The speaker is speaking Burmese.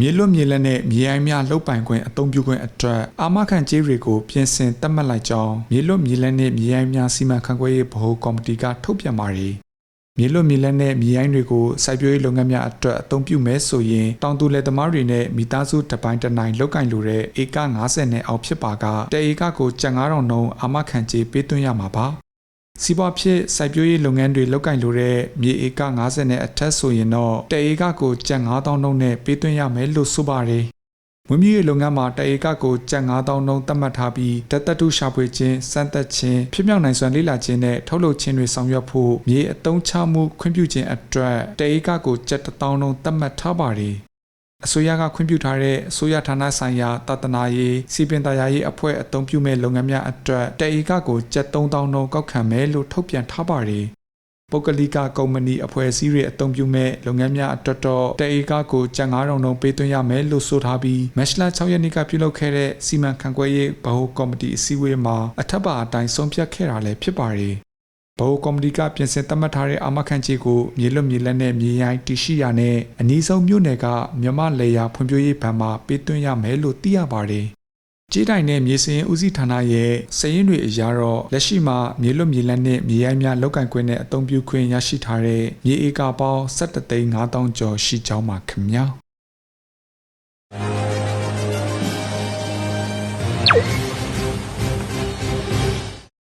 မြေလွတ်မြေလက်နဲ့မြေအိုင်းများလှုပ်ပိုင်ခွင့်အသုံးပြုခွင့်အတွက်အာမခံကြေးတွေကိုပြင်ဆင်သတ်မှတ်လိုက်ကြောင်းမြေလွတ်မြေလက်နဲ့မြေအိုင်းများစီမံခန့်ခွဲရေးဗဟိုကော်မတီကထုတ်ပြန်ပါတယ်။မြေလွတ်မြေလက်နဲ့မြေအိုင်းတွေကိုစိုက်ပျိုးရေးလုပ်ငန်းများအတွက်အသုံးပြုမယ်ဆိုရင်တောင်သူလယ်သမားတွေနဲ့မိသားစုတစ်ပိုင်းတစ်နိုင်လောက်ကင်လိုတဲ့ဧက90နဲ့အောက်ဖြစ်ပါကတဧကကိုကျပ်9000နှုန်းအာမခံကြေးပေးသွင်းရမှာပါ။ စီးပွားဖြစ်စိုက်ပျိုးရေးလုပ်ငန်းတွေလုပ်ကင်လိုတဲ့မြေဧက90နဲ့အထက်ဆိုရင်တော့တဧကကိုကျပ်9000နှုန်းနဲ့ပေးသွင်းရမယ်လို့ဆိုပါတယ်။မွေးမြူရေးလုပ်ငန်းမှာတဧကကိုကျပ်9000နှုန်းသတ်မှတ်ထားပြီးတသက်တုရှာဖွေခြင်းစမ်းသပ်ခြင်းဖြစ်မြောက်နိုင်စွမ်းလေ့လာခြင်းနဲ့ထုတ်လုပ်ခြင်းတွေဆောင်ရွက်ဖို့မြေအသုံးချမှုခွင့်ပြုခြင်းအတွက်တဧကကိုကျပ်1000နှုန်းသတ်မှတ်ထားပါတယ်။ အစိုးရကခွင့်ပြုထားတဲ့အစိုးရဌာနဆိုင်ရာတာသနာရေးစီပင်တရားရေးအဖွဲ့အသုံးပြုမဲ့လုပ်ငန်းများအတွက်တဧကကိုကျပ်3000နှုန်းကောက်ခံမယ်လို့ထုတ်ပြန်ထားပါတယ်။ပုဂ္ဂလိကကုမ္ပဏီအဖွဲ့အစည်းတွေအသုံးပြုမဲ့လုပ်ငန်းများအတွက်တော့တဧကကိုကျပ်9000နှုန်းပေးသွင်းရမယ်လို့ဆိုထားပြီးမက်ရှလာ6ရက်နေ့ကပြုလုပ်ခဲ့တဲ့စီမံခန့်ခွဲရေးဗဟိုကော်မတီအစည်းအဝေးမှာအထက်ပါအတိုင်းဆုံးဖြတ်ခဲ့တာလည်းဖြစ်ပါတယ်။ ဘိုကော်မတီကပြင်ဆင်သတ်မှတ်ထားတဲ့အာမခံကြေးကိုမြေလွတ်မြေလက်နဲ့မြေရိုင်းတရှိရာနဲ့အနည်းဆုံးမြို့နယ်ကမြမလေယာဖွံ့ဖြိုးရေးဘဏ်မှာပေးသွင်းရမယ်လို့သိရပါတယ်။ကြေးတိုင်နဲ့မြေစရင်ဦးစီးဌာနရဲ့စည်ရင်းတွေအရတော့လက်ရှိမှာမြေလွတ်မြေလက်နဲ့မြေရိုင်းများလောက်ကင်ခွင့်နဲ့အသုံးပြုခွင့်ရရှိထားတဲ့မြေဧကပေါင်း17သိန်း5000ကျော်ရှိကြောင်းပါခင်ဗျာ။